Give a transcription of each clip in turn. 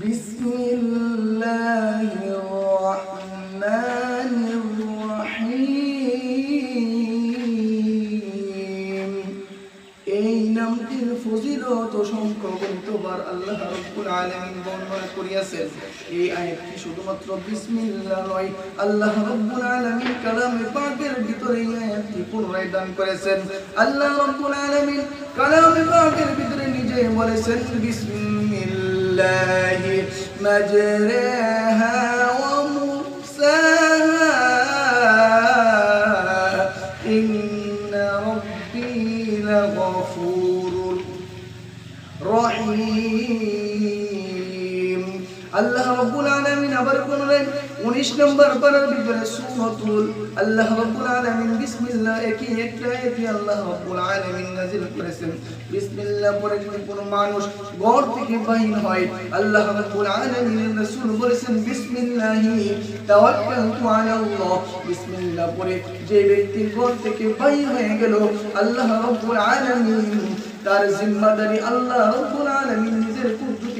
بسم الله الرحمن الرحيم এই নামটির ফজিলত অসংখ্য গণিতবার আল্লাহ রব্বুল আলামিন বর্ণনা করিয়াছেন এই আয়াতটি শুধুমাত্র বিসমিল্লাহ নয় আল্লাহ রব্বুল আলামিন কালামে পাকের ভিতরে এই আয়াতটি পুনরায় দান করেছেন আল্লাহ রব্বুল আলামিন কালামে পাকের ভিতরে নিজে বলেছেন বিসমিল্লাহি الله مجريها ومرساها. إن ربي لغفور رحيم. রাব্বুল আলামিন আবার বললেন 19 নম্বর পারার ভিতরে সূরাতুল আল্লাহ রাব্বুল আলামিন, বিসমিল্লাহ একই আল্লাহ রাব্বুল আলামিন নাযিল করেছেন। বিসমিল্লাহ যদি কোনো মানুষ ঘর থেকে হয়, আল্লাহ রাব্বুল আলামিনের রাসূল বলেছেন তাওয়াক্কালতু আলাল্লাহ। বিসমিল্লাহ যে ব্যক্তি ঘর থেকে বাইর হয়ে গেল, আল্লাহ রাব্বুল আলামিন তার জিম্মাদারি আল্লাহ রব্বুল আলামিন নিজের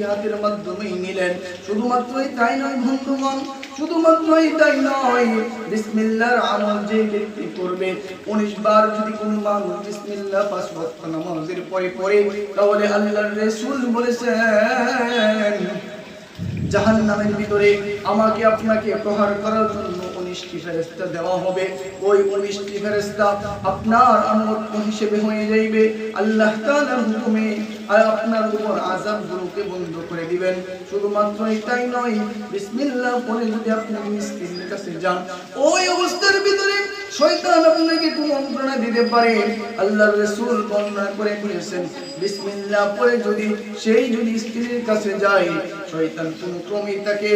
কুদরতি মাধ্যমেই নিলেন। শুধুমাত্রই তাই নয়, বন্ধুগণ, শুধুমাত্রই তাই নয় বিসমিল্লাহর আমল যে ব্যক্তি করবে 19 বার যদি কোনো মানুষ বিসমিল্লাহ পাঁচ নামাজের পরে তাহলে বলেছেন জাহান্নামের ভিতরে আমাকে আপনাকে প্রহার করার জন্য দেওয়া হবে। ওই আপনার হিসেবে হয়ে যাইবে। আল্লাহ আপনার বন্ধ করে দিবেন। শুধুমাত্র এটাই নয় যদি আপনি কাছে যান, ওই অবস্থার ভিতরে শয়তান আপনাকে কুমন্ত্রণা দিতে পারে। আল্লাহর রাসূল বর্ণনা করে দিয়েছেন বিসমিল্লাহ যদি সেই যদি স্ত্রীর কাছে যায়, শয়তান কোন ক্রমে তাকে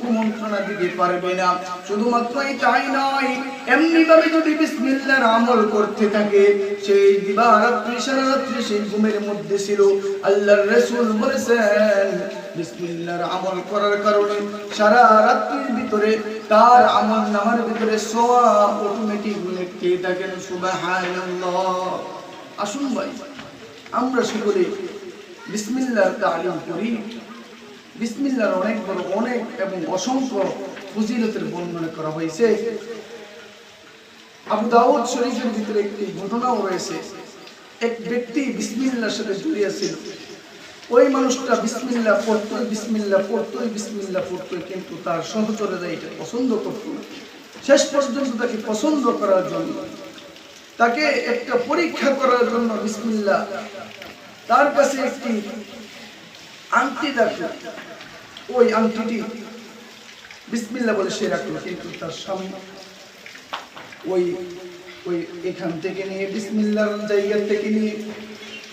কুমন্ত্রণা দিতে পারবে না। শুধুমাত্র এটাই নয় এমনি ভাবে যদি বিসমিল্লাহর আমল করতে থাকে, সেই দিবারাত্রি সারা রাত্রি সেই ঘুমের মধ্যে ছিল। আল্লাহর রাসূল বলেছেন বিসমিল্লাহর আমল করার কারণে সারা রাত্রির ভিতরে তার আমল নামার ভিতরে সওয়াব অটোমেটিক লিখতে থাকেন আসুন ভাই, আমরা সকলে বিসমিল্লাহর তালিম করি বিসমিল্লাহর অনেক বড় অনেক এবং অসংখ্য ফজিলতের বর্ণনা করা হয়েছে। আবু দাউদ শরীফের ভিতরে একটি ঘটনাও রয়েছে। এক ব্যক্তি বিসমিল্লাহর সাথে জড়িয়ে ওই মানুষটা বিসমিল্লাহ পড়তোই বিসমিল্লাহ পড়তোই বিসমিল্লাহ পড়তোই, কিন্তু তার সহচরেরা এটা পছন্দ করতো শেষ পর্যন্ত তাকে পছন্দ করার জন্য, তাকে একটা পরীক্ষা করার জন্য বিসমিল্লা তার কাছে একটি আংটি রাখল। ওই আংটিটি বিসমিল্লাহ বলে সে রাখল, কিন্তু তার স্বামী ওই ওই এখান থেকে নিয়ে, বিসমিল্লার জায়গা থেকে নিয়ে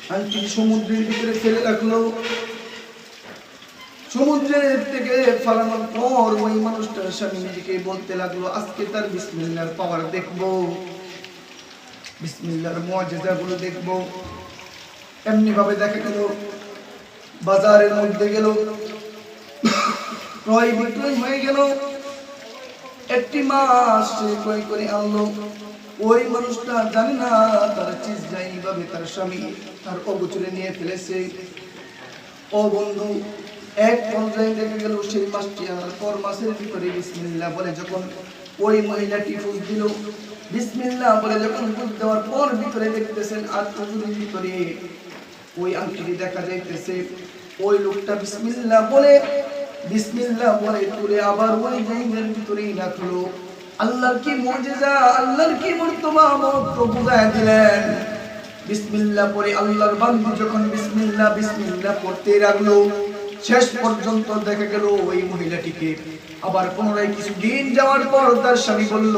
আংটি সমুদ্রের ভিতরে ফেলে রাখল? সমুদ্রের থেকে ফালানোর পর ওই মানুষটার স্বামী নিজেকে বলতে লাগল, আজকে তার বিসমিল্লার পাওয়ার দেখব। বিসমিল্লার মজেদাগুলো দেখব। এমনি ভাবে দেখা গেল, বাজারের মধ্যে গেল ক্রয় বিক্রয় হয়ে গেল। একটি মাস ক্রয় করে আনলো। ওই মানুষটা জানে না তার চিজ যাই ভাবে তার স্বামী তার অগোচরে নিয়ে ফেলেছে। ও বন্ধু, এক পর্যায়ে দেখা গেল সেই মাসটি আর পর মাসের ভিতরে বিসমিল্লা বলে যখন ওই মহিলাটি ফুস দিল, বিসমিল্লাহ বলে যখন ফুস দেওয়ার পর ভিতরে দেখতেছেন আর প্রচুরের ভিতরে ওই আংটিটি দেখা যাইতেছে। ওই লোকটা বিসমিল্লাহ বলে বিসমিল্লাহ বলে তুলে আবার ওই জায়গার ভিতরেই রাখল। আল্লাহর কি মজেজা, আল্লাহর কি মর্তবা মহত্ব বুঝায় দিলেন। বিসমিল্লাহ পরে আল্লাহর বান্দু যখন বিসমিল্লাহ বিসমিল্লাহ পড়তে লাগল, শেষ পর্যন্ত দেখা গেল ওই মহিলাটিকে। আবার পুনরায় কিছু দিন যাওয়ার পর তার স্বামী বলল,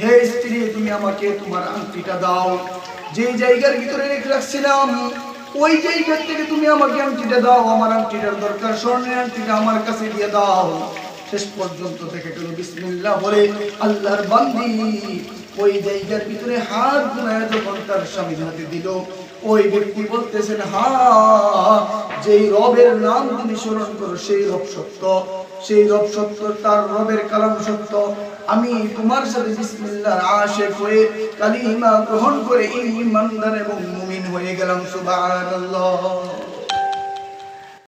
হে স্ত্রী, তুমি আমাকে তোমার আংটিটা দাও। যে জায়গার ভিতরে রেখে রাখছিলাম, ওই জায়গার থেকে তুমি আমাকে আংটিটা দাও। আমার আংটিটার দরকার স্বর্ণের আংটিটা আমার কাছে দিয়ে দাও। শেষ পর্যন্ত দেখে গেল, বিসমিল্লাহ বলে আল্লাহর বান্দি ওই জায়গার ভিতরে হাত বুলায় যখন তার স্বামীর হাতে দিল, ওই ব্যক্তি বলতেছেন, হা, যেই রবের নাম তুমি স্মরণ করো, সেই রব সত্য, সেই রব সত্য, তার রবের কালাম সত্য। আমি তোমার সাথে বিসমিল্লাহর আশেক হয়ে কালিমা গ্রহণ করে ইমানদার এবং মুমিন হয়ে গেলাম, সুবহানাল্লাহ।